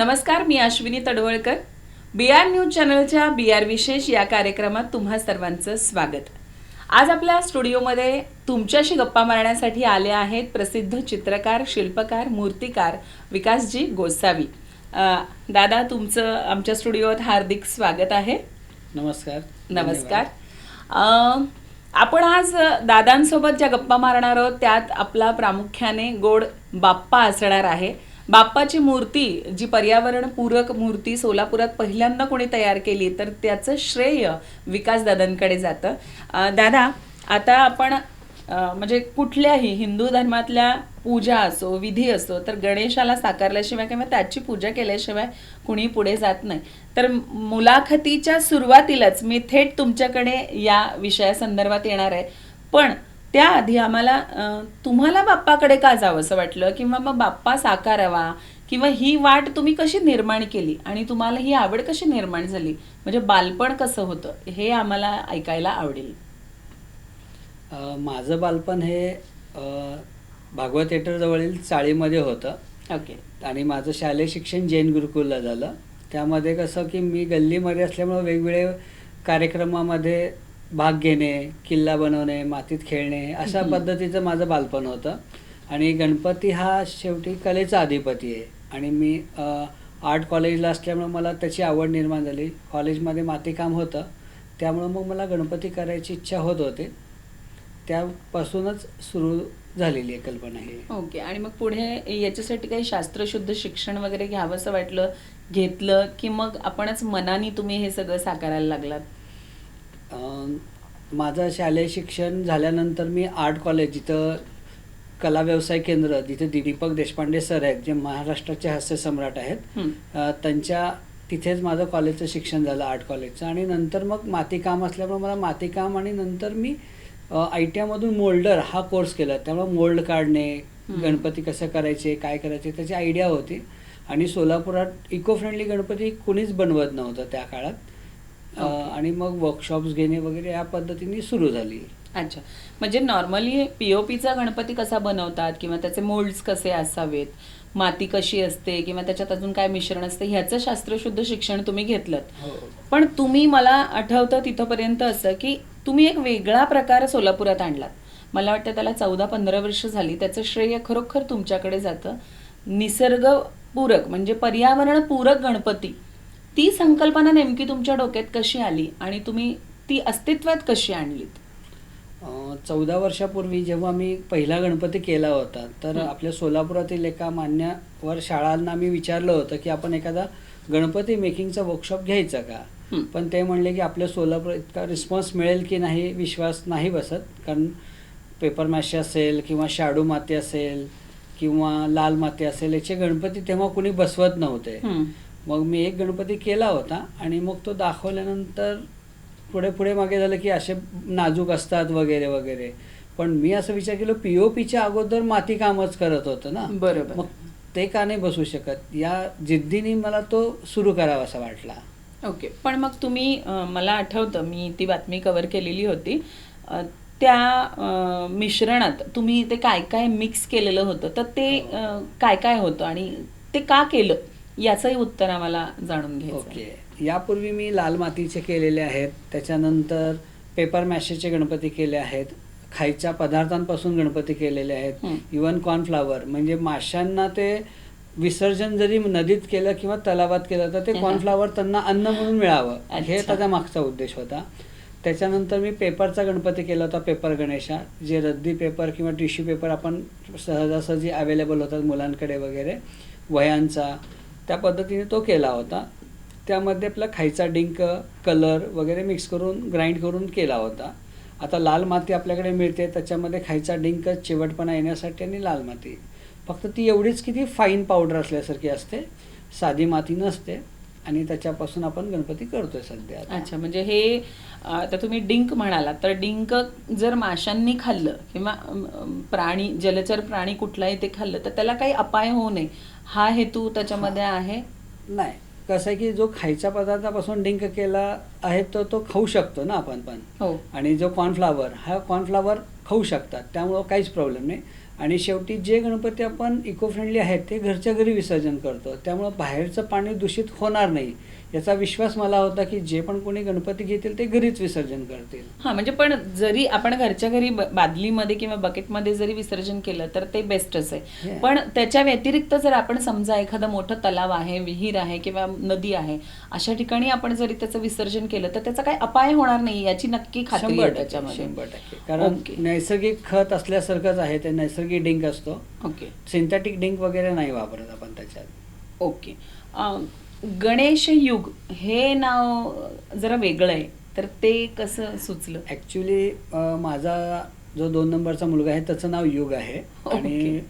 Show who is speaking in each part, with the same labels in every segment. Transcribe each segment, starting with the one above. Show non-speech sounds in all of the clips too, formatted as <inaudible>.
Speaker 1: नमस्कार मी Ashwini Tadwalkar. B R news चॅनलच्या B R विशेष या कार्यक्रमात तुम्हा सर्वांचं स्वागत. आज आपल्या स्टुडिओमध्ये तुमच्याशी गप्पा मारण्यासाठी आले आहेत प्रसिद्ध चित्रकार शिल्पकार मूर्तिकार विकासजी गोसावी. दादा तुमचं आमच्या स्टुडिओत हार्दिक स्वागत आहे.
Speaker 2: नमस्कार.
Speaker 1: नमस्कार. आपण आज दादांसोबत ज्या गप्पा मारणार आहोत त्यात आपला प्रामुख्याने गोड बाप्पा असणार आहे. बाप्पाची मूर्ती जी पर्यावरणपूरक मूर्ती सोलापुरात पहिल्यांदा कोणी तयार केली तर त्याचं श्रेय विकास दादांकडे जातं. दादा आता आपण म्हणजे कुठल्याही हिंदू धर्मातल्या पूजा असो विधी असो तर गणेशाला साकारल्याशिवाय किंवा त्याची पूजा केल्याशिवाय कुणी पुढे जात नाही. तर मुलाखतीच्या सुरुवातीलाच मी थेट तुमच्याकडे या विषयासंदर्भात येणार आहे. पण त्याआधी आम्हाला तुम्हाला बाप्पाकडे का जावं असं वाटलं? किंवा मग बाप्पा साकारावा? किंवा ही वाट तुम्ही कशी निर्माण केली? आणि तुम्हाला ही आवड कशी निर्माण झाली? म्हणजे बालपण कसं होतं? हे आम्हाला ऐकायला आवडेल.
Speaker 2: माझं बालपण हे भागवत थिएटर जवळील चाळीमध्ये होतं.
Speaker 1: ओके.
Speaker 2: आणि माझं शालेय शिक्षण जैन गुरुकुलला झालं. त्यामध्ये कसं की मी गल्लीमध्ये असल्यामुळं वेगवेगळे कार्यक्रमामध्ये भाग घेणे किल्ला बनवणे मातीत खेळणे अशा. पद्धतीचं माझं बालपण होतं. आणि गणपती हा शेवटी कलेचा अधिपती आहे. आणि मी आर्ट कॉलेजला असल्यामुळं मला त्याची आवड निर्माण झाली. कॉलेजमध्ये मातीकाम होतं. त्यामुळं मग मला गणपती करायची इच्छा होत होते. त्यापासूनच सुरू झालेली आहे कल्पना ही.
Speaker 1: ओके. आणि मग पुढे याच्यासाठी काही शास्त्रशुद्ध शिक्षण वगैरे घ्यावं असं वाटलं घेतलं की मग आपणच मनाने तुम्ही हे सगळं साकारायला लागलात?
Speaker 2: माझं शालेय शिक्षण झाल्यानंतर मी आर्ट कॉलेज जिथं कला व्यवसाय केंद्र जिथे दीपक देशपांडे सर आहेत जे महाराष्ट्राचे हास्य सम्राट आहेत
Speaker 1: हं.
Speaker 2: त्यांच्या तिथेच माझं कॉलेजचं शिक्षण झालं आर्ट कॉलेजचं आणि नंतर मग मातीकाम असल्यामुळे मला मातीकाम आणि नंतर मी आय टी आयमधून मोल्डर हा कोर्स केला त्यामुळे मोल्ड काढणे. गणपती कसं करायचे काय करायचे त्याची आयडिया होती आणि सोलापुरात इको फ्रेंडली गणपती कुणीच बनवत नव्हतं त्या काळात. आणि मग वर्कशॉप्स घेणे वगैरे या पद्धतीने सुरू झाली.
Speaker 1: अच्छा. म्हणजे नॉर्मली पीओपीचा गणपती कसा बनवतात? किंवा त्याचे मोल्ड्स कसे असावेत? माती कशी असते? किंवा त्याच्यात अजून काय मिश्रण असते? ह्याचं शास्त्रशुद्ध शिक्षण तुम्ही घेतलं पण तुम्ही मला आठवतं तिथंपर्यंत असं की तुम्ही एक वेगळा प्रकार सोलापुरात आणलात. मला वाटतं त्याला चौदा पंधरा वर्ष झाली. त्याचं श्रेय खरोखर तुमच्याकडे जातं. निसर्गपूरक म्हणजे पर्यावरण पूरक गणपती. ती संकल्पना नेमकी तुमच्या डोक्यात कशी आली आणि तुम्ही ती अस्तित्वात कशी आणलीत
Speaker 2: चौदा वर्षापूर्वी जेव्हा मी पहिला गणपती केला होता तर. आपल्या सोलापुरातील एका मान्यवर शाळांना मी विचारलं होतं की आपण एखादा गणपती मेकिंगचा वर्कशॉप घ्यायचा का. पण ते म्हणले की आपल्या सोलापूर इतका रिस्पॉन्स मिळेल की नाही विश्वास नाही बसत कारण पेपर मॅशी असेल किंवा शाडू माती असेल किंवा लाल माती असेल याचे गणपती तेव्हा कुणी बसवत नव्हते. मग मी एक गणपती केला होता आणि मग तो दाखवल्यानंतर पुढे पुढे मागे झालं की असे नाजूक असतात वगैरे वगैरे. पण मी असं विचार केलं पी ओ पीच्या अगोदर माती कामच करत होतं ना.
Speaker 1: बरोबर.
Speaker 2: मग ते का नाही बसू शकत? या जिद्दीने मला तो सुरू करावा असा वाटला.
Speaker 1: ओके. पण मग तुम्ही मला आठवतं मी ती बातमी कव्हर केलेली होती. त्या मिश्रणात तुम्ही ते काय काय मिक्स केलेलं होतं? तर ते
Speaker 2: हो.
Speaker 1: काय काय होतं? आणि ते का केलं? याचंही उत्तर आम्हाला जाणून घ्यायचं आहे.
Speaker 2: ओके. यापूर्वी मी लाल मातीचे केलेले आहेत. त्याच्यानंतर पेपर मॅशेचे गणपती केले आहेत. खायच्या पदार्थांपासून गणपती केलेले आहेत. Even cornflour. म्हणजे माशांना ते विसर्जन जरी नदीत केलं किंवा तलावात केलं तर ते. कॉर्नफ्लावर त्यांना अन्न म्हणून मिळावं. हे. त्याचा मागचा उद्देश होता. त्याच्यानंतर मी पेपरचा गणपती केला होता पेपर गणेशा. जे रद्दी पेपर किंवा टिश्यू पेपर आपण सहजासहजी अवेलेबल होतात मुलांकडे वगैरे. वह्यांचा. त्या पद्धतीने तो केला होता. त्यामध्ये आपला खायचा डिंक कलर वगैरे मिक्स करून ग्राइंड करून केला होता. आता लाल माती आपल्याकडे मिळते त्याच्यामध्ये खायचा डिंक चिवटपणा येण्यासाठी आणि लाल माती. फक्त ती एवढीच की ती फाईन पावडर असल्यासारखी असते. साधी माती नसते आणि त्याच्यापासून आपण गणपती करतोय सध्या
Speaker 1: अच्छा म्हणजे हे आता तुम्ही डिंक म्हणाला तर डिंक जर माशांनी खाल्लं किंवा प्राणी जलचर प्राणी कुठलाही ते खाल्लं तर त्याला काही अपाय होऊ नये. हा हेतू त्याच्यामध्ये आहे?
Speaker 2: नाही. कसं आहे की जो खायच्या पदार्थापासून डिंक केला आहे तो तो खाऊ शकतो ना आपण पण.
Speaker 1: हो.
Speaker 2: आणि जो कॉर्नफ्लावर हा कॉर्नफ्लावर खाऊ शकतात. त्यामुळं काहीच प्रॉब्लेम नाही. आणि शेवटी जे गणपती आपण इको फ्रेंडली आहेत ते घरच्या घरी विसर्जन करतो. त्यामुळं बाहेरचं पाणी दूषित होणार नाही. याचा विश्वास मला होता की जे पण कोणी गणपती घेतील ते घरीच विसर्जन करतील.
Speaker 1: हा म्हणजे पण जरी आपण घरच्या घरी बादलीमध्ये किंवा बकेटमध्ये जरी विसर्जन केलं तर ते बेस्टच आहे. पण त्याच्या व्यतिरिक्त जर आपण समजा एखादं मोठं तलाव आहे विहीर आहे किंवा नदी आहे अशा ठिकाणी आपण जरी त्याचं विसर्जन केलं तर त्याचा काही अपाय होणार नाही याची नक्की खात्री आहे त्याच्यामध्ये.
Speaker 2: शंभर टक्के. कारण. नैसर्गिक खत असल्यासारखंच आहे ते नैसर्गिक डिंक असतो.
Speaker 1: ओके.
Speaker 2: सिंथेटिक डिंक वगैरे नाही वापरत आपण त्याच्यात.
Speaker 1: ओके. गणेश युग हे नाव जरा वेगळं आहे. तर ते कसं सुचलं?
Speaker 2: ॲक्च्युली माझा जो दोन नंबरचा मुलगा आहे त्याचं नाव युग आहे. <laughs> आणि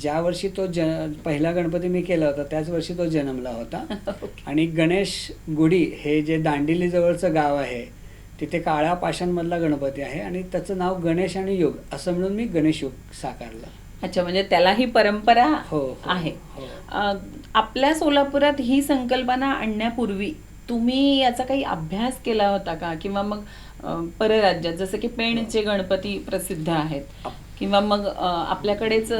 Speaker 2: ज्या वर्षी तो जन पहिला गणपती मी केला होता त्याच वर्षी तो जन्मला होता. <laughs> आणि गणेश गुढी हे जे दांडिली जवळचं गाव आहे तिथे काळ्या पाषाणमधला गणपती आहे. आणि त्याचं नाव गणेश आणि युग असं म्हणून मी गणेश युग साकारलं.
Speaker 1: अच्छा म्हणजे त्यालाही परंपरा
Speaker 2: हो, हो,
Speaker 1: आहे.
Speaker 2: हो.
Speaker 1: आपल्या सोलापुरात ही संकल्पना आणण्यापूर्वी तुम्ही याचा काही अभ्यास केला होता का? किंवा मग परराज्यात जसं की पेणचे गणपती प्रसिद्ध आहेत. किंवा मग आपल्याकडेच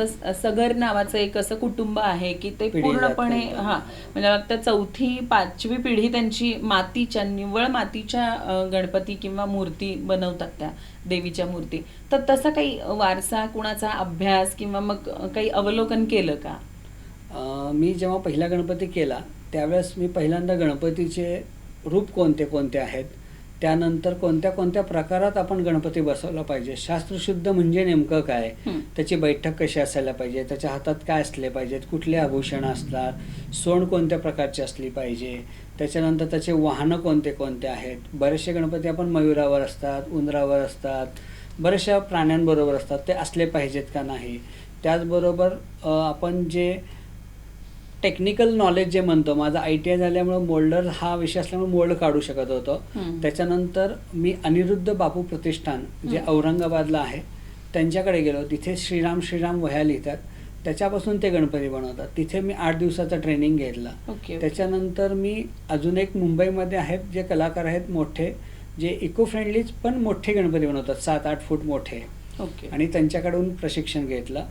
Speaker 1: सगर नावाचं एक असं कुटुंब आहे की ते पूर्णपणे हा म्हणजे वाटतं चौथी पाचवी पिढी त्यांची मातीच्या निव्वळ मातीच्या गणपती किंवा मूर्ती बनवतात त्या देवीच्या मूर्ती. तर तसा काही वारसा कुणाचा अभ्यास किंवा मग काही अवलोकन केलं का?
Speaker 2: मी जेव्हा पहिला गणपती केला त्यावेळेस मी पहिल्यांदा गणपतीचे रूप कोणते कोणते आहेत? त्यानंतर कोणत्या कोणत्या प्रकारात आपण गणपती बसवला पाहिजे? शास्त्रशुद्ध म्हणजे नेमकं काय. त्याची बैठक कशी असायला पाहिजे? त्याच्या हातात काय असले पाहिजेत? कुठले आभूषणं असतात? सोंड कोणत्या प्रकारची असली पाहिजे? त्याच्यानंतर त्याचे वाहनं कोणते कोणते आहेत? बरेचसे गणपती आपण मयुरावर असतात उंदरावर असतात बऱ्याचशा प्राण्यांबरोबर असतात. ते असले पाहिजेत का नाही? त्याचबरोबर आपण जे टेक्निकल नॉलेज जे म्हणतो माझा आय टी आय झाल्यामुळं मोल्डर हा विषय असल्यामुळे मोल्ड काढू शकत होतो. त्याच्यानंतर मी अनिरुद्ध बापू प्रतिष्ठान जे. औरंगाबादला आहे त्यांच्याकडे गेलो. तिथे श्रीराम श्रीराम वह्या लिहितात. त्याच्यापासून ते गणपती बनवतात. तिथे मी आठ दिवसाचं ट्रेनिंग घेतलं. त्याच्यानंतर मी अजून एक मुंबईमध्ये आहेत जे कलाकार आहेत मोठे जे इको फ्रेंडलीच पण मोठे गणपती बनवतात. सात आठ फूट मोठे.
Speaker 1: ओके.
Speaker 2: आणि त्यांच्याकडून प्रशिक्षण घेतलं.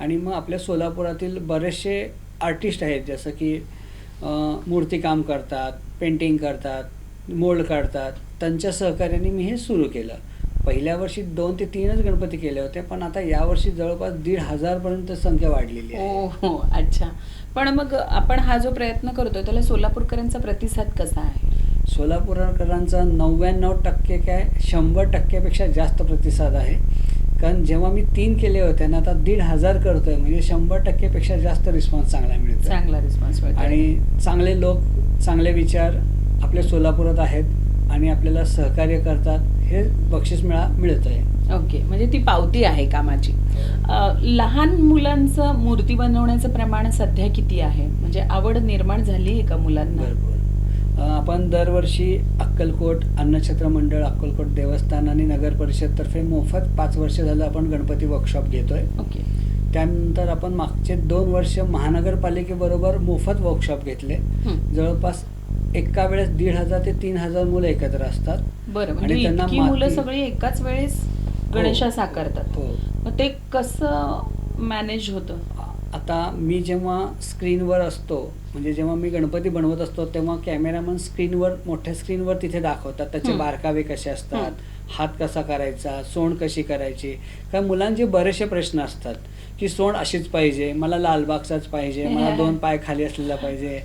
Speaker 2: आणि मग आपल्या सोलापुरातील बरेचसे आर्टिस्ट आहेत जसं की मूर्तिकाम करतात पेंटिंग करतात मोल्ड काढतात. त्यांच्या सहकार्याने मी हे सुरू केलं. पहिल्या वर्षी दोन ते तीनच गणपती केले होते पण आता यावर्षी जवळपास दीड हजारपर्यंत संख्या वाढलेली आहे.
Speaker 1: हो हो अच्छा. पण मग आपण हा जो प्रयत्न करतोय त्याला सोलापूरकरांचा प्रतिसाद कसा आहे?
Speaker 2: सोलापूरकरांचा नव्याण्णव टक्के काय शंभर टक्क्यापेक्षा जास्त प्रतिसाद आहे. कारण जेव्हा मी तीन केले होते ना आता दीड हजार करतोय म्हणजे शंभर टक्केपेक्षा जास्त रिस्पॉन्स चांगला मिळतो
Speaker 1: चांगला रिस्पॉन्स मिळतो
Speaker 2: आणि चांगले लोक चांगले विचार आपल्या सोलापुरात आहेत आणि आपल्याला सहकार्य करतात हे बक्षीस मिळा मिळत आहे
Speaker 1: ओके म्हणजे ती पावती आहे कामाची. लहान मुलांचं मूर्ती बनवण्याचं प्रमाण सध्या किती आहे? म्हणजे आवड निर्माण झाली आहे का मुलांना?
Speaker 2: आपण दरवर्षी अक्कलकोट अन्नछत्र मंडळ अक्कलकोट देवस्थान आणि नगर परिषदतर्फे मोफत पाच वर्ष झालं आपण गणपती वर्कशॉप घेतोय.
Speaker 1: ओके.
Speaker 2: त्यानंतर आपण मागचे दोन वर्ष महानगरपालिकेबरोबर मोफत वर्कशॉप घेतले.
Speaker 1: हं.
Speaker 2: जवळपास एका वेळेस दीड हजार ते तीन हजार मुलं एकत्र असतात.
Speaker 1: बरं
Speaker 2: आणि
Speaker 1: म्हणजे
Speaker 2: त्यांना
Speaker 1: मुलं सगळी एकाच वेळेस गणेशा साकारतात
Speaker 2: हो.
Speaker 1: मग ते कसं मॅनेज होतं?
Speaker 2: आता मी जेव्हा स्क्रीनवर असतो म्हणजे जेव्हा मी गणपती बनवत असतो तेव्हा कॅमेरामन स्क्रीनवर मोठ्या स्क्रीनवर तिथे दाखवतात त्याचे. बारकावे कसे असतात. हात कसा करायचा सोंड कशी करायची कारण मुलांचे बरेचसे प्रश्न असतात की सोंड अशीच पाहिजे मला लालबागचाच पाहिजे मला दोन पाय खाली असलेला पाहिजे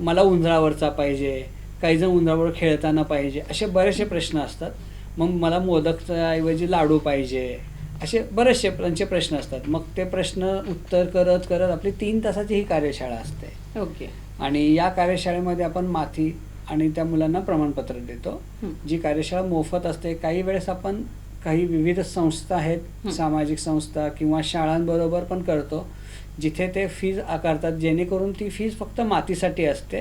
Speaker 2: मला उंदरावरचा पाहिजे काही जण उंदरावर खेळताना पाहिजे असे बरेचसे प्रश्न असतात मग मला मोदकचा ऐवजी लाडू पाहिजे असे बरेचसे त्यांचे प्रश्न असतात मग ते प्रश्न उत्तर करत करत आपली तीन तासाची ही कार्यशाळा असते
Speaker 1: ओके
Speaker 2: आणि या कार्यशाळेमध्ये आपण माथी आणि त्या मुलांना प्रमाणपत्र देतो. जी कार्यशाळा मोफत असते काही वेळेस आपण काही विविध संस्था आहेत. सामाजिक संस्था किंवा शाळांबरोबर पण करतो जिथे ते फीज आकारतात जेणेकरून ती फीज फक्त मातीसाठी असते.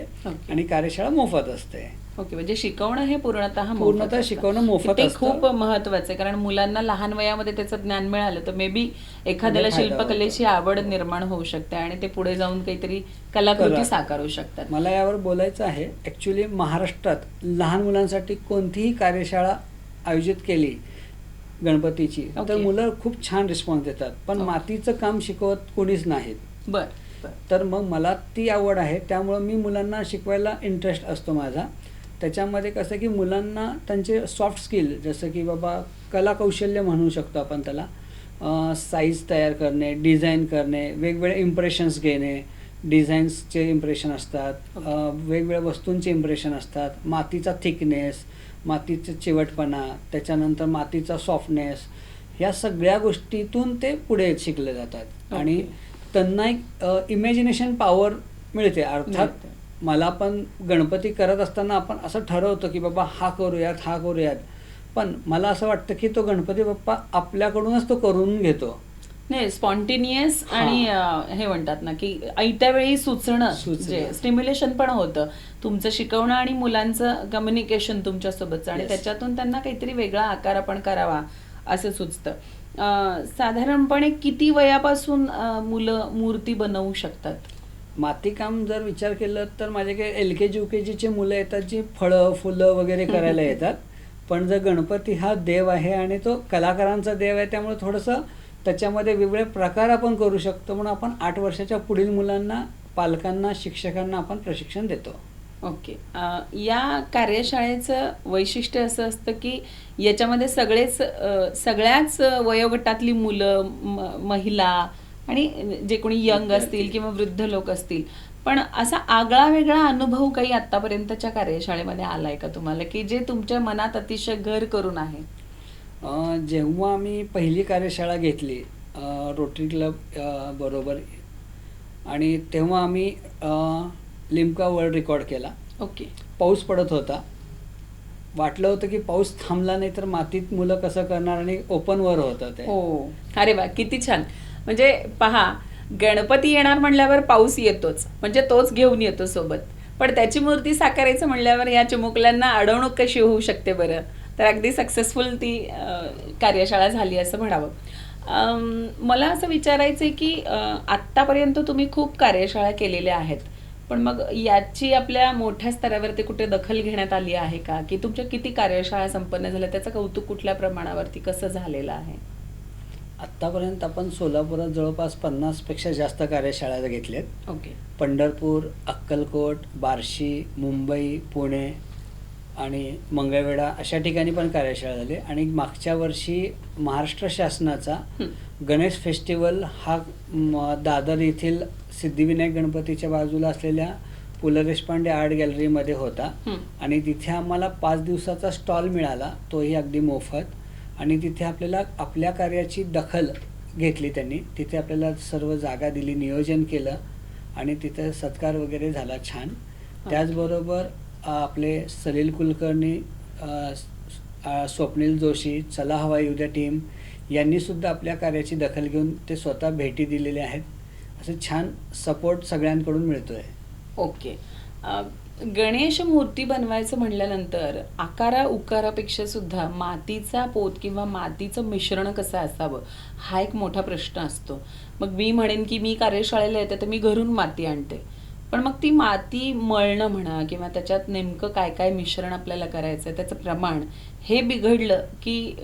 Speaker 2: आणि कार्यशाळा मोफत असते
Speaker 1: ओके म्हणजे शिकवणं हे पूर्णतः
Speaker 2: पूर्णतः. शिकवणं मोफत
Speaker 1: ते. खूप महत्वाचं आहे कारण मुलांना लहान वयामध्ये त्याचं ज्ञान मिळालं तर मे बी एखाद्याला शिल्पकलेची आवड निर्माण होऊ शकते आणि ते पुढे जाऊन काहीतरी कलाकृती
Speaker 2: कला.
Speaker 1: साकारू शकतात
Speaker 2: मला यावर बोलायचं आहे ॲक्च्युली महाराष्ट्रात लहान मुलांसाठी कोणतीही कार्यशाळा आयोजित केली गणपतीची तर. मुलं खूप छान रिस्पॉन्स देतात पण. मातीचं काम शिकवत कोणीच नाहीत
Speaker 1: बर
Speaker 2: तर मग मला ती आवड आहे त्यामुळं मी मुलांना शिकवायला इंटरेस्ट असतो माझा त्याच्यामध्ये कसं की मुलांना त्यांचे सॉफ्ट स्किल जसं की बाबा कला कौशल्य म्हणू शकतो आपण त्याला. साईज तयार करणे डिझाईन करणे वेगवेगळे इम्प्रेशन्स घेणे. डिझाईन्सचे इम्प्रेशन असतात. वेगवेगळ्या वस्तूंचे इम्प्रेशन असतात. मातीचा थिकनेस मातीचा चिवटपणा त्याच्यानंतर मातीचा सॉफ्टनेस ह्या सगळ्या गोष्टीतून ते पुढे शिकले जातात. आणि. त्यांना एक इमॅजिनेशन पॉवर मिळते. अर्थात. मला पण गणपती करत असताना आपण असं ठरवतो की बाबा हा करूयात हा करूयात पण मला असं वाटतं की तो गणपती बाप्पा आपल्याकडूनच तो करून घेतो
Speaker 1: नाही स्पॉन्टेनियस. आणि हे म्हणतात ना की ऐत्या वेळी सुचणं. जे स्टिम्युलेशन पण होतं तुमचं शिकवणं आणि मुलांचं कम्युनिकेशन तुमच्यासोबतचं आणि. त्याच्यातून त्यांना काहीतरी वेगळा आकार आपण करावा असं सुचतं साधारणपणे किती वयापासून मुलं मूर्ती बनवू शकतात
Speaker 2: मातीकाम जर विचार केलं तर माझ्याकडे एल के जी यू के जीचे मुलं येतात जी फळं फुलं वगैरे करायला <laughs> येतात. पण जर गणपती हा देव आहे आणि तो कलाकारांचा देव आहे त्यामुळे थोडंसं त्याच्यामध्ये वेगवेगळे प्रकार आपण करू शकतो म्हणून आपण आठ वर्षाच्या पुढील मुलांना पालकांना शिक्षकांना आपण प्रशिक्षण देतो.
Speaker 1: ओके. अं, या कार्यशाळेचं वैशिष्ट्य असं असतं की याच्यामध्ये सगळेच सगळ्याच वयोगटातली मुलं म- महिला आणि जे कोणी यंग असतील किंवा वृद्ध लोक असतील. पण असा आगळा वेगळा अनुभव काही आतापर्यंतच्या कार्यशाळेमध्ये आलाय का तुम्हाला? की जे तुमच्या मनात अतिशय घर करून आहे?
Speaker 2: जेव्हा आम्ही पहिली कार्यशाळा घेतली रोटरी क्लब बरोबर. आणि तेव्हा आम्ही लिम्का वर्ल्ड रेकॉर्ड केला.
Speaker 1: ओके.
Speaker 2: पाऊस पडत होता. वाटलं होतं की पाऊस थांबला नाही तर मातीत मुलं कसं करणार आणि ओपनवर होतं ते.
Speaker 1: हो. अरे वा किती छान. म्हणजे पहा गणपती येणार म्हणल्यावर पाऊस येतोच म्हणजे तोच घेऊन येतो सोबत. पण त्याची मूर्ती साकारायचं म्हणल्यावर या चिमुकल्यांना अडवणूक कशी होऊ शकते बरं? तर अगदी सक्सेसफुल ती कार्यशाळा झाली असं म्हणावं. मला असं विचारायचं आहे की आत्तापर्यंत तुम्ही खूप कार्यशाळा केलेल्या आहेत पण मग याची आपल्या मोठ्या स्तरावरती कुठे दखल घेण्यात आली आहे का? की तुमच्या किती कार्यशाळा संपन्न झाल्या? त्याचं कौतुक कुठल्या प्रमाणावरती? कसं झालेलं आहे?
Speaker 2: आत्तापर्यंत आपण सोलापुरात जवळपास पन्नासपेक्षा जास्त कार्यशाळा घेतल्यात.
Speaker 1: ओके.
Speaker 2: पंढरपूर अक्कलकोट बार्शी मुंबई पुणे आणि मंगळवेढा अशा ठिकाणी पण कार्यशाळा झाली. आणि मागच्या वर्षी महाराष्ट्र शासनाचा. गणेश फेस्टिवल हा दादर येथील सिद्धिविनायक गणपतीच्या बाजूला असलेल्या पु ल देशपांडे आर्ट गॅलरीमध्ये होता. आणि तिथे आम्हाला पाच दिवसाचा स्टॉल मिळाला. तोही अगदी मोफत. आणि तिथे आपल्याला आपल्या कार्याची दखल घेतली त्यांनी. तिथे आपल्याला सर्व जागा दिली नियोजन केलं आणि तिथे सत्कार वगैरे झाला छान. त्याचबरोबर आपले सलील कुलकर्णी स्वप्नील जोशी चला हवाई उद्या टीम यांनी सुद्धा आपल्या कार्याची दखल घेऊन ते स्वतः भेटी दिलेल्या आहेत. असं छान सपोर्ट सगळ्यांकडून मिळतोय.
Speaker 1: ओके. अ, गणेश मूर्ती बनवायचं म्हणल्यानंतर आकारा उकारापेक्षा सुद्धा मातीचा पोत किंवा मातीचं मिश्रण कसं असावं हा एक मोठा प्रश्न असतो. मग मी म्हणेन की मी कार्यशाळेला येते तर मी घरून माती आणते. पण मग ती माती मळणं म्हणा किंवा त्याच्यात नेमकं काय काय मिश्रण आपल्याला करायचं आहे त्याचं प्रमाण हे बिघडलं की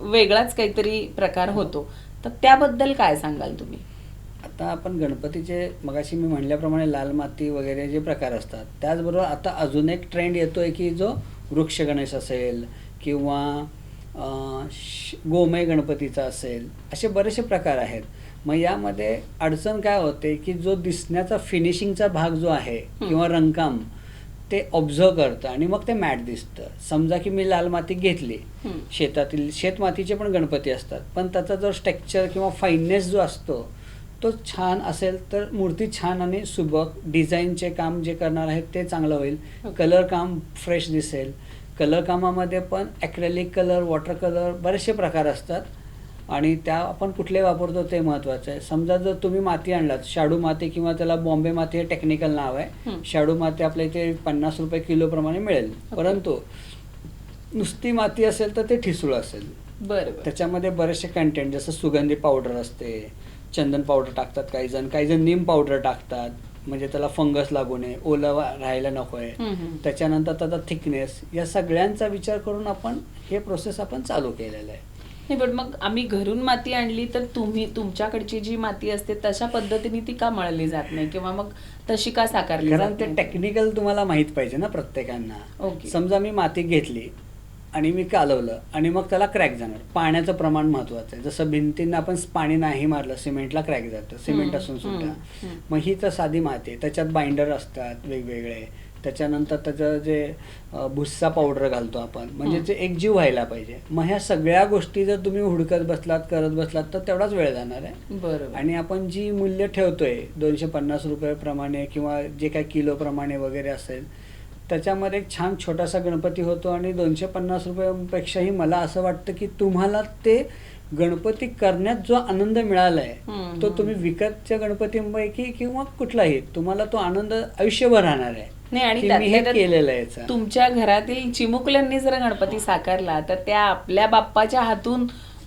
Speaker 1: वेगळाच काहीतरी प्रकार होतो. तर त्याबद्दल काय सांगाल तुम्ही?
Speaker 2: आता आपण गणपतीचे मगाशी मी म्हणल्याप्रमाणे लाल माती वगैरे जे प्रकार असतात त्याचबरोबर आता अजून एक ट्रेंड येतोय की जो वृक्ष गणेश असेल किंवा गोमय गणपतीचा असेल असे बरेचसे प्रकार आहेत. मग यामध्ये अडचण काय होते की जो दिसण्याचा फिनिशिंगचा भाग जो आहे किंवा रंगकाम ते ऑब्झर्व करतं आणि मग ते मॅट दिसतं. समजा की मी लाल माती घेतली. शेतातील शेतमातीचे पण गणपती असतात. पण त्याचा जो स्ट्रक्चर किंवा फाईननेस जो असतो तो छान असेल तर मूर्ती छान आणि सुबक. डिझाईनचे काम जे करणार आहेत ते चांगलं होईल. कलर काम फ्रेश दिसेल. कलर कामामध्ये पण ॲक्रेलिक कलर वॉटर कलर बरेचसे प्रकार असतात. आणि त्या आपण कुठले वापरतो ते महत्त्वाचं आहे. समजा जर तुम्ही माती आणलात शाडू माती किंवा त्याला बॉम्बे माती हे टेक्निकल नाव आहे. शाडू माती आपल्या इथे पन्नास रुपये किलोप्रमाणे मिळेल. परंतु नुसती माती असेल तर ते ठिसूळ असेल.
Speaker 1: बरं
Speaker 2: त्याच्यामध्ये बरेचसे कंटेंट जसं सुगंधी पावडर असते चंदन पावडर टाकतात काही जण. काही जण नीम पावडर टाकतात. म्हणजे त्याला फंगस लागू नये. ओलं वा- राहायला नको आहे. त्याच्यानंतर त्याचा थिकनेस या सगळ्यांचा विचार करून आपण हे प्रोसेस आपण चालू केलेलं आहे.
Speaker 1: नाही पण मग आम्ही घरून माती आणली तर तुम्ही तुमच्याकडची जी माती असते तशा पद्धतीने ती का मळली जात नाही? किंवा मग तशी का साकारली
Speaker 2: कारण ते? टेक्निकल तुम्हाला माहीत पाहिजे ना प्रत्येकांना.
Speaker 1: ओके.
Speaker 2: समजा मी माती घेतली. आणि मी कालवलं आणि मग त्याला क्रॅक जाणार. पाण्याचं प्रमाण महत्वाचं आहे. जसं भिंतींना आपण पाणी नाही मारलं सिमेंटला क्रॅक जातं. सिमेंट असून सुद्धा. मग ही तर साधी माती आहे. त्याच्यात बाइंडर असतात वेगवेगळे. त्याच्यानंतर त्याचं जे भुस्सा पावडर घालतो आपण. म्हणजे. ते एकजीव व्हायला पाहिजे. मग ह्या सगळ्या गोष्टी जर तुम्ही हुडकत बसलात करत बसलात तर तेवढाच वेळ जाणार आहे.
Speaker 1: बरोबर.
Speaker 2: आणि आपण जी मूल्य ठेवतोय दोनशे पन्नास रुपयाप्रमाणे किंवा जे काय किलोप्रमाणे वगैरे असेल त्याच्यामध्ये एक छान छोटासा गणपती होतो आणि दोनशे पन्नास रुपयापेक्षाही मला असं वाटतं की तुम्हाला ते गणपती करण्यात जो आनंद मिळाला आहे तो. तुम्ही विकतच्या गणपतींपैकी किंवा कुठलाही तुम्हाला तो आनंद आयुष्यभर राहणार आहे
Speaker 1: नाही
Speaker 2: हे.
Speaker 1: तुमच्या घरातील चिमुकल्यांनी जर गणपती साकारला तर त्या आपल्या बाप्पाच्या हातून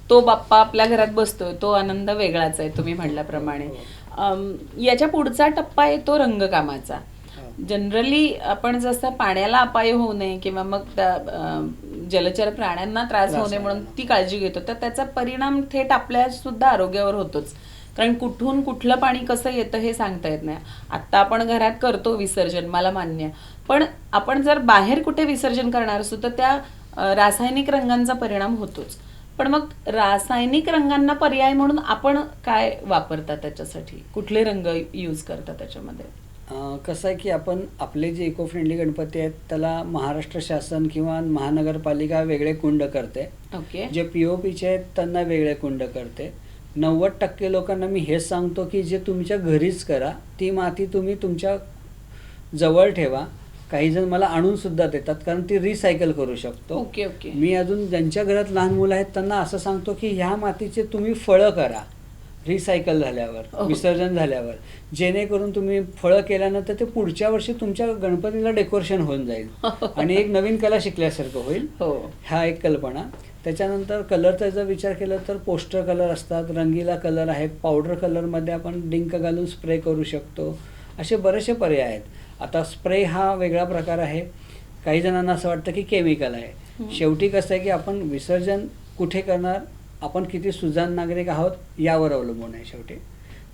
Speaker 1: तो बाप्पा आपल्या घरात बसतोय तो आनंद वेगळाच आहे तुम्ही म्हटल्याप्रमाणे अम, याच्या पुढचा टप्पा येतो रंगकामाचा
Speaker 2: हो.
Speaker 1: जनरली आपण जसं पाण्याला अपाय होऊ नये किंवा मग त्या जलचर प्राण्यांना त्रास होऊ नये म्हणून. ती काळजी घेतो. तर त्याचा परिणाम थेट आपल्या सुद्धा आरोग्यावर होतोच. कारण कुठून कुठलं पाणी कसं येतं हे सांगता येत नाही. आत्ता आपण घरात करतो विसर्जन मला मान्य. पण आपण जर बाहेर कुठे विसर्जन करणार असू तर त्या रासायनिक रंगांचा परिणाम होतोच. पण मग रासायनिक रंगांना पर्याय म्हणून आपण काय वापरता त्याच्यासाठी? कुठले रंग यूज करता त्याच्यामध्ये?
Speaker 2: कसं आहे की आपण आपले जे इको फ्रेंडली गणपती आहेत त्याला महाराष्ट्र शासन किंवा महानगरपालिका वेगळे कुंड करते.
Speaker 1: ओके.
Speaker 2: जे पी ओ पीचे आहेत त्यांना वेगळे कुंड करते. नव्वद टक्के लोकांना मी हेच सांगतो की जे तुमच्या घरीच करा ती माती तुम्ही तुमच्या जवळ ठेवा. काही जण मला आणून सुद्धा देतात कारण ती रिसायकल करू शकतो.
Speaker 1: Okay okay.
Speaker 2: मी अजून ज्यांच्या घरात लहान मुलं आहेत त्यांना असं सांगतो की ह्या मातीचे तुम्ही फळं करा. रिसायकल झाल्यावर. विसर्जन झाल्यावर. जेणेकरून तुम्ही फळं केल्यानंतर ते पुढच्या वर्षी तुमच्या गणपतीला डेकोरेशन होऊन जाईल. <laughs> आणि एक नवीन कला शिकल्यासारखं होईल.
Speaker 1: हो.
Speaker 2: हा एक कल्पना. त्याच्यानंतर कलरचा जर विचार केला तर पोस्टर कलर असतात रंगीला कलर आहेत पावडर कलरमध्ये आपण डिंक घालून स्प्रे करू शकतो. असे बरेचसे पर्याय आहेत. आता स्प्रे हा वेगळा प्रकार आहे. काही जणांना असं वाटतं की केमिकल आहे. शेवटी कसं आहे की आपण विसर्जन कुठे करणार? आपण किती सुजान नागरिक आहोत यावर अवलंबून आहे शेवटी.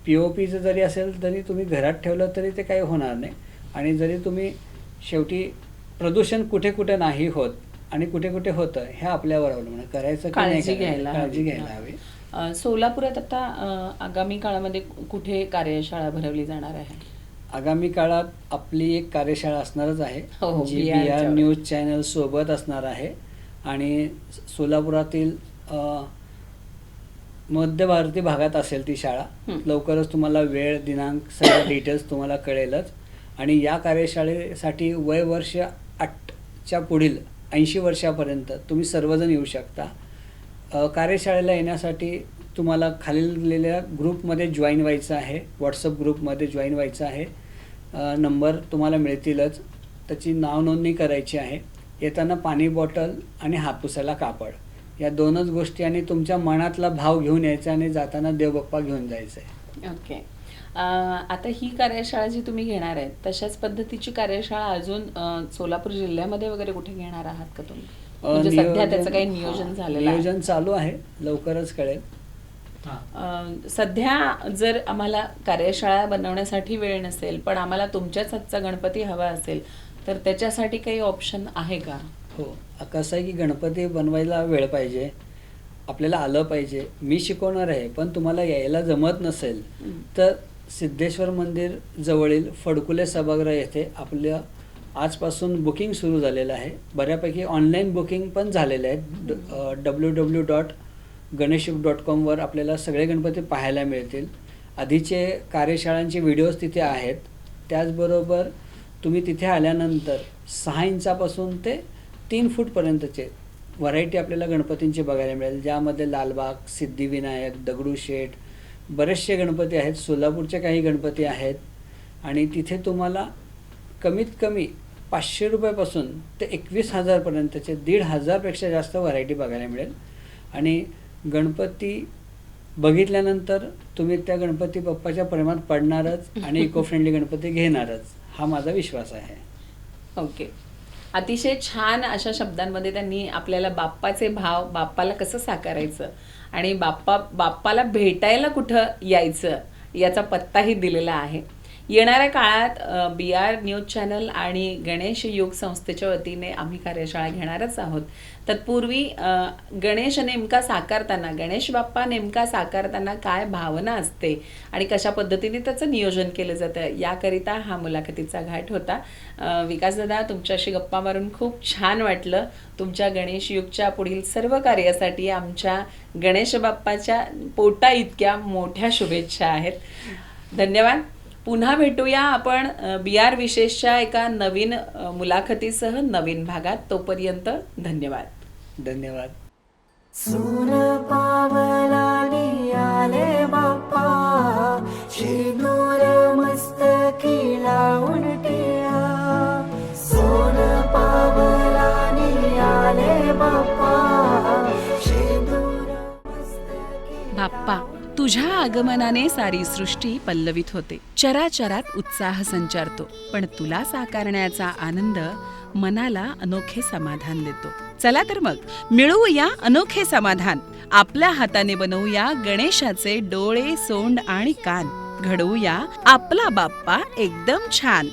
Speaker 2: पी ओ पीचं जरी असेल तरी तुम्ही घरात ठेवलं तरी ते काही होणार नाही. आणि जरी तुम्ही शेवटी प्रदूषण कुठे कुठे नाही होत आणि कुठे कुठे होतं हे आपल्यावर अवलंबून करायचं
Speaker 1: काळजी घ्यायला
Speaker 2: काळजी
Speaker 1: हवी.
Speaker 2: घ्यायला हवी.
Speaker 1: सोलापुरात आता आगामी काळामध्ये कुठे कार्यशाळा भरवली जाणार आहे?
Speaker 2: आगामी काळात आपली एक कार्यशाळा असणारच आहे.
Speaker 1: हो, हो,
Speaker 2: जी बी आर. न्यूज चॅनल सोबत असणार आहे. आणि सोलापुरातील मध्य भारती भागात असेल ती शाळा. लवकरच तुम्हाला वेळ दिनांक सगळ्या <coughs> डिटेल्स तुम्हाला कळेलच. आणि या कार्यशाळेसाठी वय वर्ष आठच्या पुढील ऐंशी वर्षापर्यंत तुम्ही सर्वजण येऊ शकता. कार्यशाळेला येण्यासाठी तुम्हाला खालील दिलेल्या ग्रुपमध्ये जॉईन व्हायचं आहे. व्हॉट्सअप ग्रुपमध्ये जॉईन व्हायचं आहे. नंबर तुम्हाला मिळतीलच. त्याची नाव नोंदणी करायची आहे. येताना पाणी बॉटल आणि हात पुसायला कापड. या दोनच गोष्टी आणि तुमच्या मनातला भाव घेऊन यायचा आणि जाताना देवबाप्पा घेऊन जायचं आहे
Speaker 1: ओके आता ही कार्यशाळा जी तुम्ही घेणार आहे तशाच पद्धतीची कार्यशाळा अजून सोलापूर जिल्ह्यामध्ये वगैरे कुठे घेणार आहात का तुम्ही? म्हणजे सध्या
Speaker 2: नियोजन-
Speaker 1: त्याचं काही नियोजन
Speaker 2: हां,
Speaker 1: झालेलं आहे.
Speaker 2: नियोजन चालू आहे लवकरच कळेल.
Speaker 1: सध्या जर आम्हाला कार्यशाळा बनवण्यासाठी वेळ नसेल पण आम्हाला तुमच्याच हातचा गणपती हवा असेल तर त्याच्यासाठी काही ऑप्शन आहे का?
Speaker 2: हो कसं आहे की गणपती बनवायला वेळ पाहिजे आपल्याला आलं पाहिजे. मी शिकवणार आहे पण तुम्हाला यायला जमत नसेल. तर सिद्धेश्वर मंदिर जवळील फडकुले सभागृह येथे आपलं आजपासून बुकिंग सुरू झालेलं आहे. बऱ्यापैकी ऑनलाईन बुकिंग पण झालेले आहेत. W W dot Ganeshyug dot कॉमवर आपल्याला सगळे गणपती पाहायला मिळतील. आधीचे कार्यशाळांचे व्हिडिओज तिथे आहेत. त्याचबरोबर तुम्ही तिथे आल्यानंतर सहा इंचापासून ते तीन फूटपर्यंतचे व्हरायटी आपल्याला गणपतींची बघायला मिळेल ज्यामध्ये लालबाग सिद्धिविनायक दगडूशेठ बरेचसे गणपती आहेत. सोलापूरचे काही गणपती आहेत. आणि तिथे तुम्हाला कमीत कमी पाचशे रुपयापासून ते एकवीस हजारपर्यंतचे दीड हजारपेक्षा जास्त व्हरायटी बघायला मिळेल. आणि गणपती बघितल्यानंतर तुम्ही त्या गणपती बाप्पाच्या प्रेमात पडणारच आणि <laughs> इको फ्रेंडली गणपती घेणारच हा माझा विश्वास आहे.
Speaker 1: ओके अतिशय छान अशा शब्दांमध्ये त्यांनी आपल्याला बाप्पाचे भाव बाप्पाला कसं साकारायचं आणि बाप्पा बाप्पाला भेटायला कुठं यायचं याचा पत्ताही दिलेला आहे. येणाऱ्या काळात बी आर न्यूज चॅनल आणि गणेश योग संस्थेच्या वतीने आम्ही कार्यशाळा घेणारच आहोत. तत्पूर्वी गणेश नेमका साकारताना गणेश बाप्पा नेमका साकारताना काय भावना असते आणि कशा पद्धतीने त्याचं नियोजन केलं जातं याकरिता हा मुलाखतीचा घाट होता. विकासदादा तुमच्याशी गप्पा मारून खूप छान वाटलं. तुमच्या गणेश युगच्या पुढील सर्व कार्यासाठी आमच्या गणेश बाप्पाच्या पोटा इतक्या मोठ्या शुभेच्छा आहेत. धन्यवाद. पुन्हा भेटूया आपण बी आर विशेषच्या एका नवीन मुलाखतीसह नवीन भागात. तोपर्यंत धन्यवाद.
Speaker 2: धन्यवाद.
Speaker 1: तुझ्या आगमनाने सारी सृष्टी पल्लवित होते. चराचरात उत्साह संचारतो पण तुला साकारण्याचा आनंद मनाला अनोखे समाधान देतो. चला तर मग मिळवूया अनोखे समाधान. आपल्या हाताने बनवूया गणेशाचे डोळे सोंड आणि कान. घडवूया आपला बाप्पा एकदम छान.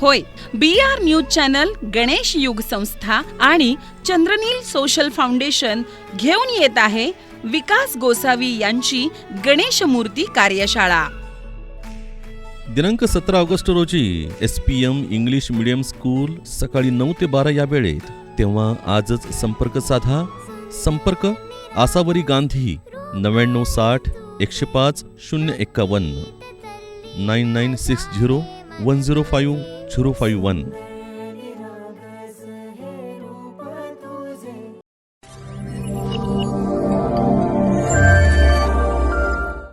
Speaker 1: होय. B R news channel Ganesh Yug संस्था आणि चंद्रनील सोशल फाउंडेशन घेऊन येत आहे विकास गोसावी यांची गणेश मूर्ती कार्यशाळा.
Speaker 3: दिनांक सतरा ऑगस्ट रोजी S P M English medium school सकाळी नऊ ते बारा या वेळेत तेव्हा आजच संपर्क साधा. संपर्क आसावरी गांधी नव्याण्णव साठ एकशे पाच शून्य एक्कावन्न. Nine nine six zero one zero five zero five one